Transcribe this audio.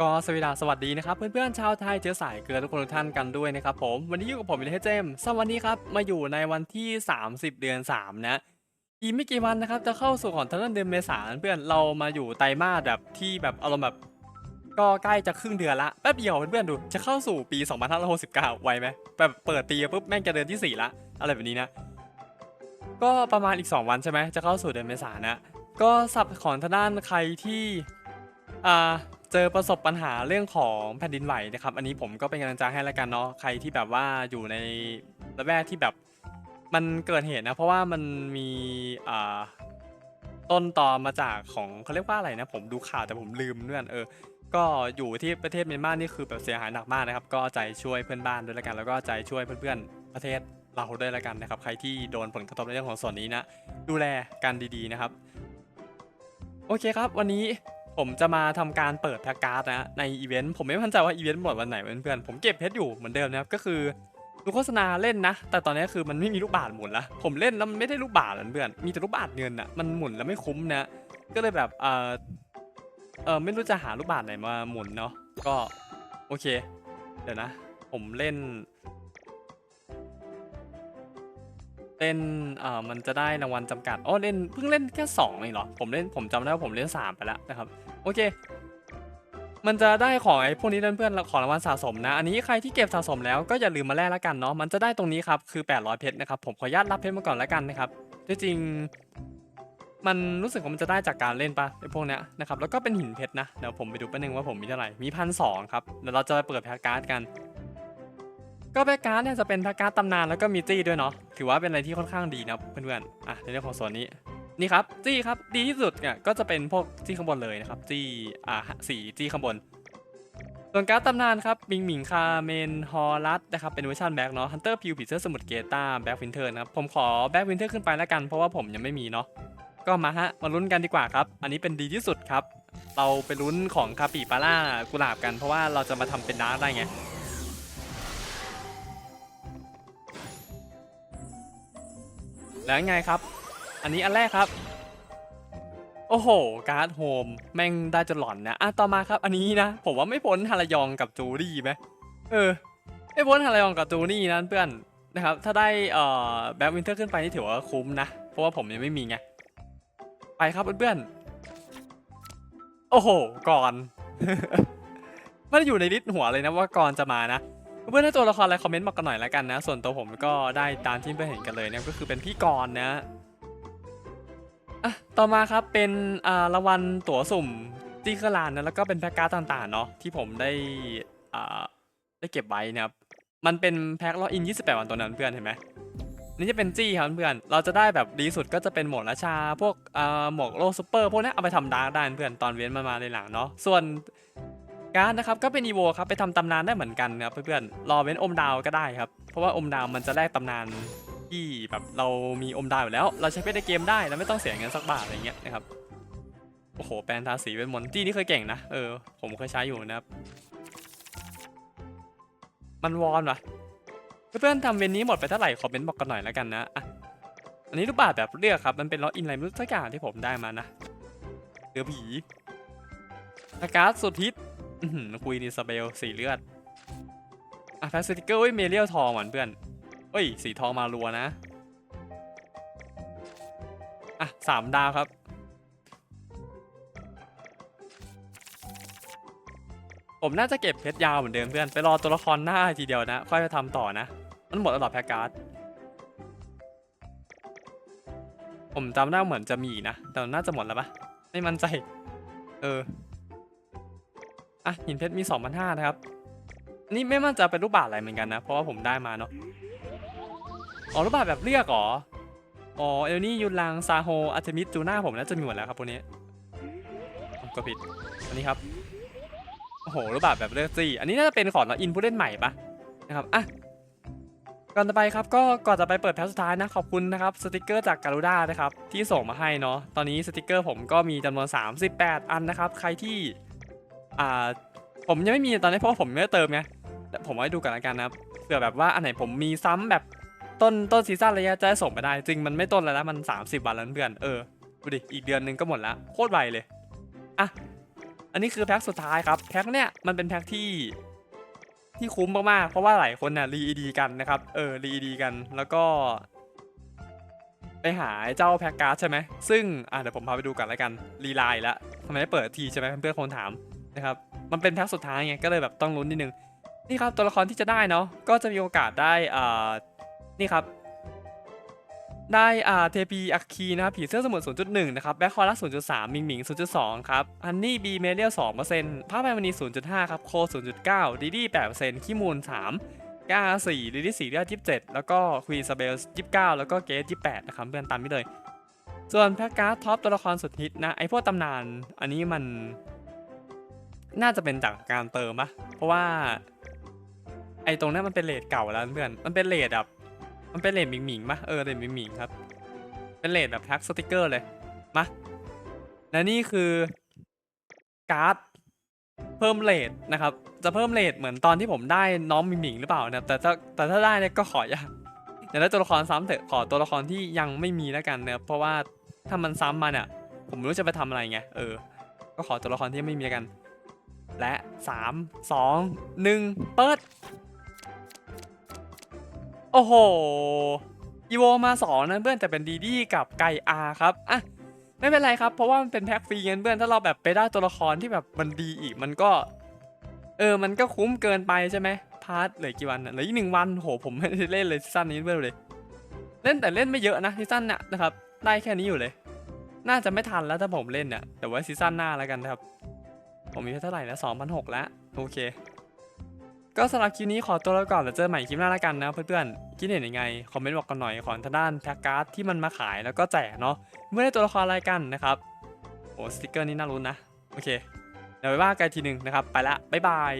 ก็สวัสดีสวัสดีนะครับเพื่อนๆชาวไทยเชื้อสายเกลือทุกคนทุกท่านกันด้วยนะครับผมวันนี้อยู่กับผมอิเทเจมส์สวัสดีครับมาอยู่ในวันที่ 30 เดือน 3 นะ อีกไม่กี่วันนะครับจะเข้าสู่ของทางด้านเดือนเมษายนเพื่อนเรามาอยู่ไตรมาสแบบที่แบบอารมณ์แบบ ก็ใกล้จะครึ่งเดือนละแป๊บเดียวเพื่อนๆดูจะเข้าสู่ปี 2569 ไวไหมแบบเปิดปีปุ๊บแม่งจะเดือนที่ 4 ละ อะไรแบบนี้นะ ก็ประมาณอีก 2 วันใช่ไหมจะเข้าสู่เดือนเมษายนนะ ก็สับของทางด้านใครที่อ่า เจอประสบปัญหาเรื่องของแผ่นดินไหวนะครับ อันนี้ผมก็เป็นกำลังใจให้แล้วกันเนาะใครที่แบบว่าอยู่ในระแวกที่แบบมันเกิดเหตุนะ เพราะว่ามันมีอ่าต้นตอมาจากของเขาเรียกว่าอะไรนะ ผมดูข่าวแต่ผมลืมเนื่อนเออ ก็อยู่ที่ประเทศเมียนมานี่คือแบบเสียหายหนักมากนะครับ ก็ใจช่วยเพื่อนบ้านด้วยละกัน แล้วก็ใจช่วยเพื่อนๆประเทศเราด้วยละกันนะครับ ใครที่โดนผลกระทบในเรื่องของส่วนนี้นะดูแลกันดีๆนะครับ โอเคครับ วันนี้ ผมจะมาทำการเปิดแพ็กการ์ดนะในอีเวนต์ผมไม่มั่นใจว่าอีเวนต์หมดวันไหนเพื่อนๆผมเก็บเพชรอยู่เหมือนเดิมนะครับก็คือดูโฆษณาเล่นนะ แต่ตอนนี้คือมันไม่มีลูกบาศก์หมุนละผมเล่นแล้วมันไม่ได้ลูกบาศก์อะเพื่อนมีแต่ลูกบาศก์เงินอะมันหมุนแล้วไม่คุ้มนะก็เลยแบบเออเออไม่รู้จะหาลูกบาศก์ไหนมาหมุนเนาะก็โอเค เดี๋ยวนะ ผมเล่นเล่นเอ่อมันจะได้รางวัลจำกัดอ๋อเล่นเพิ่งเล่นแค่สองเองเหรอ ผมเล่นผมจำได้ว่าผมเล่นสามไปแล้วนะครับ อเค มันจะได้ของไอ้พวกนี้เพื่อนๆของรางวัลสะสมนะ อันนี้ใครที่เก็บสะสมแล้วก็อย่าลืมมาแลกแล้วกันเนาะ มันจะได้ตรงนี้ครับ คือ 800 เพชรนะครับ ผมขออนุญาตรับเพชรมาก่อนแล้วกันนะครับจริงมันรู้สึกว่ามันจะได้จากการเล่นปะไอ้พวกเนี้ยนะครับแล้วก็เป็นหินเพชรนะเดี๋ยวผมไปดูแป๊บนึงว่าผมมีเท่าไหร่มีพันสองครับเดี๋ยวเราจะไปเปิดแพ็กการ์ดกัน ก็แบ็กการ์ดเนี่ยจะเป็นแพ็กการ์ดตำนานแล้วก็มีจี้ด้วยเนาะถือว่าเป็นอะไรที่ค่อนข้างดีนะเพื่อนๆอะในเรื่องของส่วนนี้ นี่ครับจี้ครับดีที่สุดเนี่ยก็จะเป็นพวกจี้ข้างบนเลยนะครับจี้อ่าสีจี้ข้างบน ส่วนการ์ดตำนานครับมิงหมิงคาเมนฮอลัสนะครับเป็นเวอร์ชันแบ็กเนาะฮันเตอร์พิวผีเสื้อสมุทรเกตาแบ็กวินเทอร์นะครับผมขอแบ็กวินเทอร์ขึ้นไปแล้วกันเพราะว่าผมยังไม่มีเนาะก็มาฮะมาลุ้นกันดีกว่าครับ อันนี้เป็นดีที่สุดครับ เราไปลุ้นของคาปิปาร่ากุหลาบกัน เพราะว่าเราจะมาทำเป็นดาร์กได้ไงแล้วไงครับ อันนี้อันแรกครับ โอ้โห การ์ดโฮมแม่งได้จนหลอนนะอะต่อมาครับ อันนี้นะ ผมว่าไม่พ้นฮารายองกับจูรี่ไหมเออไม่พ้นฮารายองกับจูรี่นะเพื่อนนะครับ ถ้าได้เอ่อแบ็ควินเทอร์ขึ้นไปนี่ถือว่าคุ้มนะ เพราะว่าผมยังไม่มีไง ไปครับเพื่อนๆโอ้โห ก่อนไม่ได้อยู่ในลิสต์หัวเลยนะว่าก่อนจะมานะเพื่อนๆถ้าตัวละครอะไรคอมเมนต์มากันหน่อยแล้วกันนะ ส่วนตัวผมก็ได้ตามที่เพื่อนเห็นกันเลยเนะก็คือเป็นพี่กรณ์นะ อะต่อมาครับเป็นอ่ารางวัลตั๋วสุ่มจีเคอร์ลานนะแล้วก็เป็นแพ็กการ์ดต่างๆเนาะที่ผมได้อ่าได้เก็บไว้นะครับมันเป็นแพ็กล็อกอิน 28 วันตัวนั้นเพื่อนเห็นไหมนี่จะเป็นจี้ครับเพื่อน เราจะได้แบบดีสุดก็จะเป็นหมวกราชา พวกอ่าหมวกโลซูเปอร์พวกนี้เอาไปทำดาร์กได้เพื่อนตอนเว้นมามาในหลังเนาะ ส่วนการ์ดนะครับก็เป็นอีโวครับไปทำตำนานได้เหมือนกันนะครับเพื่อนๆ รอเว้นอมดาวก็ได้ครับ เพราะว่าอมดาวมันจะแลกตำนาน ที่แบบเรามีอมดาวอยู่แล้ว เราใช้เพชรในเกมได้เราไม่ต้องเสียเงินสักบาทอะไรเงี้ยนะครับโอ้โห แปลนทาสีเวทมนต์ที่นี่เคยเก่งนะ เออ ผมเคยใช้อยู่นะครับ มันวอนวะเพื่อนๆทำเวนนี้หมดไปเท่าไหร่คอมเมนต์บอกกันหน่อยแล้วกันนะอะอันนี้รูปบาทแบบเลือกครับ มันเป็นล็อกอินอะไรไม่รู้สักอย่างที่ผมได้มานะเดือผีอาการ์ดสุดฮิตคุยนิสเบลสีเลือดอะแฟสติเกอร์เว้ยเมเรียลทองเหมือนเพื่อน เอ้ย สีทองมารัวนะ อะสามดาวครับ ผมน่าจะเก็บเพชรยาวเหมือนเดิมเพื่อน ไปรอตัวละครหน้าทีเดียวนะ ค่อยไปทำต่อนะ มันหมดแล้วหรอแพ็กการ์ดผมจำได้เหมือนจะมีนะ แต่น่าจะหมดแล้วปะไม่มั่นใจ เออ อะหินเพชรมี 2,500นะครับนนี่ไม่มั่นใจเป็นรูปบาทอะไรเหมือนกันนะ เพราะว่าผมได้มาเนาะ อ๋อรูปบาแบบเรียกเหรอ อ๋อเอลนี่ยุนลังซาโฮอาร์เทมิสจูน่าผมน่าจะมีหมดแล้วครับพวกนี้อ๋อก็ผิด อันนี้ครับ โอ้โหรูปบาแบบเลือกจี้อันนี้น่าจะเป็นของเราอินผู้เล่นใหม่ปะนะครับ อะ ก่อนจะไปครับ ก็ก่อนจะไปเปิดแพ็คสุดท้ายนะ ขอบคุณนะครับสติกเกอร์จากการูด้านะครับ ที่ส่งมาให้เนาะ ตอนนี้สติกเกอร์ผมก็มีจำนวน 38 อันนะครับ ใครที่ อ่า ผมยังไม่มีตอนนี้เพราะผมไม่ได้เติมไงแต่ผมเอาให้ดูกันละกันนะครับเผื่อแบบว่าอันไหนผมมีซ้ำแบบ ต้นต้นซีซั่นอะไรเงี้ยจะได้ส่งไปได้ จริงมันไม่ต้นแล้วนะมัน 30 วันแล้วเพื่อนเออดูดิอีกเดือนหนึงก็หมดละโคตรไวเลยอะอันนี้คือแพ็คสุดท้ายครับแพ็คเนี่ยมันเป็นแพ็คที่ที่คุ้มมากๆเพราะว่าหลายคนน่ะรีดีกันนะครับเออรีดีกันแล้วก็ไปหาเจ้าแพ็คการ์ดใช่ไหมซึ่งอะเดี๋ยวผมพาไปดูกันแล้วกันรีไลน์ละทำไมไม่เปิดทีใช่ไหมเพื่อนๆคนถามนะครับมันเป็นแพ็คสุดท้ายไงก็เลยแบบต้องลุ้นนิดนึงนี่ครับตัวละครที่จะได้เนาะก็จะมีโอกาสได้อ่า นี่ครับ ได้อ่าเทปีอัคคีนะครับผีเสื้อสมุน0.1 นะครับ แบ็คคอรัส0.3 มิงหมิง 0.2 ครับฮันนี่บีเมเรียล2%ผ้าใบมณี0.5 ครับ โค 0.9 ดีดี้8%ขี้มูล 3ก้า4ดีดี้4เลือด27 แล้วก็ควีนสเบล29 แล้วก็เกต28 นะครับเพื่อนตามนี้เลย ส่วนแพ็กการ์ดท็อปตัวละครสุดฮิตนะ ไอพวกตำนาน อันนี้มันน่าจะเป็นจากการเติมปะเพราะว่า ไอตรงนั้นมันเป็นเลทเก่าแล้วเพื่อน มันเป็นเลทแบบ มันเป็นเลทหมิงหมิงๆปะเออเลทหมิงหมิงครับ เป็นเลทแบบแพ็กสติกเกอร์เลยมาและนี่คือการ์ดเพิ่มเลทนะครับ จะเพิ่มเลทเหมือนตอนที่ผมได้น้องหมิงหมิงหรือเปล่านะแต่ถ้าแต่ถ้าได้เนี่ยก็ขออยากอย่าได้ตัวละครซ้ำเถอะขอตัวละครที่ยังไม่มีแล้วกันนะเพราะว่าถ้ามันซ้ำมาเนี่ยผมไม่รู้จะไปทำอะไรไงเออ ก็ขอตัวละครที่ไม่มีแล้วกัน และสามสองหนึ่งเปิด โอ้โหอีโวมาสองนะเพื่อนแต่เป็นดีดีกับไก่อาครับอะไม่เป็นไรครับ เพราะว่ามันเป็นแพ็คฟรีเงินเพื่อนถ้าเราแบบไปได้ตัวละครที่แบบมันดีอีกมันก็ เออมันก็คุ้มเกินไปใช่ไหมพาร์ทเหลือกี่วันน่ะเหลืออีกหนึ่งวันโหผมไม่ได้เล่นเลยซีซั่นนี้เพื่อนเลย เล่นแต่เล่นไม่เยอะนะซีซั่นน่ะนะครับ ได้แค่นี้อยู่เลย น่าจะไม่ทันแล้วถ้าผมเล่นเนี่ยแต่ว่าซีซั่นหน้าแล้วกันนะครับ ผมมีเท่าไหร่แล้ว2,006แล้วโอเค ก็สำหรับคลิปนี้ขอตัวลาก่อนแล้วเจอใหม่คลิปหน้าแล้วกันนะเพื่อนๆคิดเห็นยังไง คอมเมนต์บอกกันหน่อยของทางด้านแพ็กการ์ดที่มันมาขายแล้วก็แจกเนาะเมื่อได้ตัวละครอะไรกันนะครับโอ้สติกเกอร์นี่น่ารุ้นนะ โอเค เดี๋ยวไปว่ากันทีหนึ่งนะครับ ไปละบ๊ายบาย